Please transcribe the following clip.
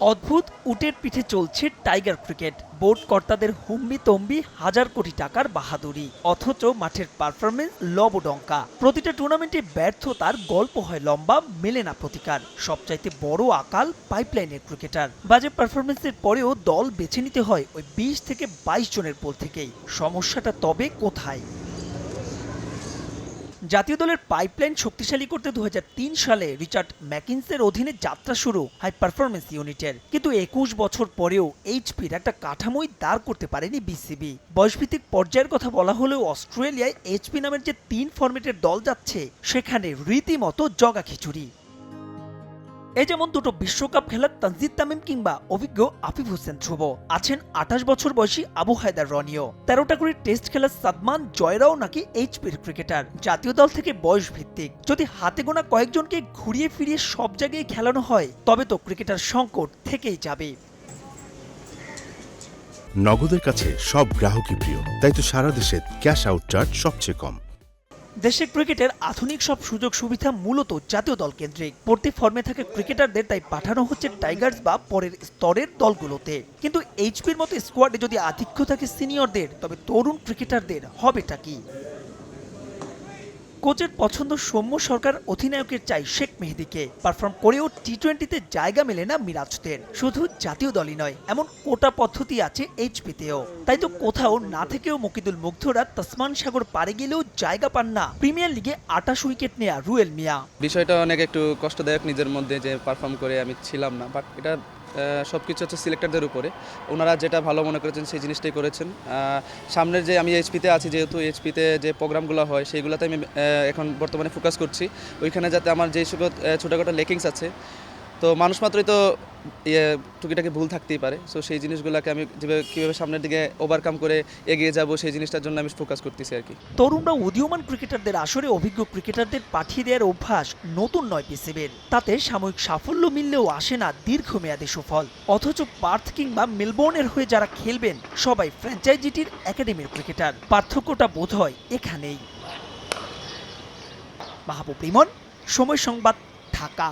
অদ্ভুত উটের পিঠে চলছে টাইগার ক্রিকেট। বোর্ড কর্তাদের হুম্বি তম্বি, হাজার কোটি টাকার বাহাদুরি। অথচ মাঠের পারফরমেন্স লবডঙ্কা। প্রতিটা টুর্নামেন্টে ব্যর্থতার গল্প হয় লম্বা, মেলে না প্রতিকার। সবচাইতে বড় আকাল পাইপলাইনের ক্রিকেটার। বাজে পারফরমেন্সের পরেও দল বেছে নিতে হয় ওই বিশ থেকে বাইশ জনের পোল থেকেই। সমস্যাটা তবে কোথায়? জাতীয় দলের পাইপলাইন শক্তিশালী করতে দু হাজার তিন সালে রিচার্ড ম্যাকিন্সের অধীনে যাত্রা শুরু হাই পারফরমেন্স ইউনিটের কিন্তু একুশ বছর পরেও এইচপির একটা কাঠামোই দাঁড় করতে পারেনি বিসিবি। বয়সভিত্তিক পর্যায়ের কথা বলা হলেও অস্ট্রেলিয়ায় এইচপি নামের যে তিন ফরম্যাটের দল যাচ্ছে, সেখানে রীতিমতো জগা খিচুড়ি এই যেমন দুটো বিশ্বকাপ খেলার তানজিদ তামিম কিংবা অভিজ্ঞ আফিফ হোসেন ধ্রুব। আছেন আঠাশ বছর বয়সী আবু হায়দার রনিও। তেরোটা করে টেস্ট খেলার সাদমান জয়রাও নাকি এইচপির ক্রিকেটার। জাতীয় দল থেকে বয়স ভিত্তিক। যদি হাতে গোনা কয়েকজনকে ঘুরিয়ে ফিরিয়ে সব জায়গায় খেলানো হয়, তবে তো ক্রিকেটার সংকট থেকেই যাবে। নগদের কাছে সব গ্রাহকই প্রিয়, তাই তো সারা দেশে ক্যাশ আউট চার্জ সবচেয়ে কম। দেশের ক্রিকেটের আধুনিক সব সুযোগ সুবিধা মূলত জাতীয় দল কেন্দ্রিক। পড়তে ফর্মে থাকে ক্রিকেটারদের তাই পাঠানো হচ্ছে টাইগার্স বা পরের স্তরের দলগুলোতে। কিন্তু এইচপির মতো স্কোয়াডে যদি আধিক্য থাকে সিনিয়রদের, তবে তরুণ ক্রিকেটারদের হবেটা কি? কোচের পছন্দ সৌম্য সরকার অধিনায়কের চাই শেখ মেহেদিকে। পারফর্ম করেও টি টোয়েন্টিতে জায়গা মেলে না মিরাজদের। শুধু জাতীয় দলই নয়, এমন কোটা পদ্ধতি আছে এইচপিতেও। তাই তো কোথাও না থেকেও মকিদুল মুগ্ধরা তসমান সাগর পারে গেলেও জায়গা পান না প্রিমিয়ার লিগে আটাশ উইকেট নেয়া রুয়েল মিয়া। বিষয়টা অনেক একটু কষ্টদায়ক নিজের মধ্যে যে পারফর্ম করে আমি ছিলাম না, বাট এটা সব কিছু হচ্ছে সিলেক্টরদের উপরে। ওনারা যেটা ভালো মনে করেছেন সেই জিনিসটাই করেছেন। সামনের যে আমি এইচপিতে আছি, যেহেতু এইচপিতে যে প্রোগ্রামগুলো হয়, সেইগুলোতে আমি এখন বর্তমানে ফোকাস করছি। ওইখানে যাতে আমার যেই সকল ছোটোখাটো লেকিংস আছে, তো মানুষ মাত্রই তো ইয়ে টুকিটাকি ভুল থাকতেই পারে। সো সেই জিনিসগুলোকে আমি যেভাবে কীভাবে সামনের দিকে ওভারকাম করে এগিয়ে যাব, সেই জিনিসটার জন্য আমি ফোকাস করতেছি আর কি। তরুণরা উদীয়মান ক্রিকেটারদের আসরে অভিজ্ঞ ক্রিকেটারদের পাঠিয়ে দেওয়ার অভ্যাস নতুন নয় পিসিবির। তাতে সাময়িক সাফল্য মিললেও আসে না দীর্ঘমেয়াদী সুফল। অথচ পার্থ কিংবা মেলবোর্নের হয়ে যারা খেলবেন, সবাই ফ্র্যাঞ্চাইজিটির একাডেমির ক্রিকেটার পার্থক্যটা বোধ হয় এখানেই। মাহবুব রিমন, সময় সংবাদ, ঢাকা।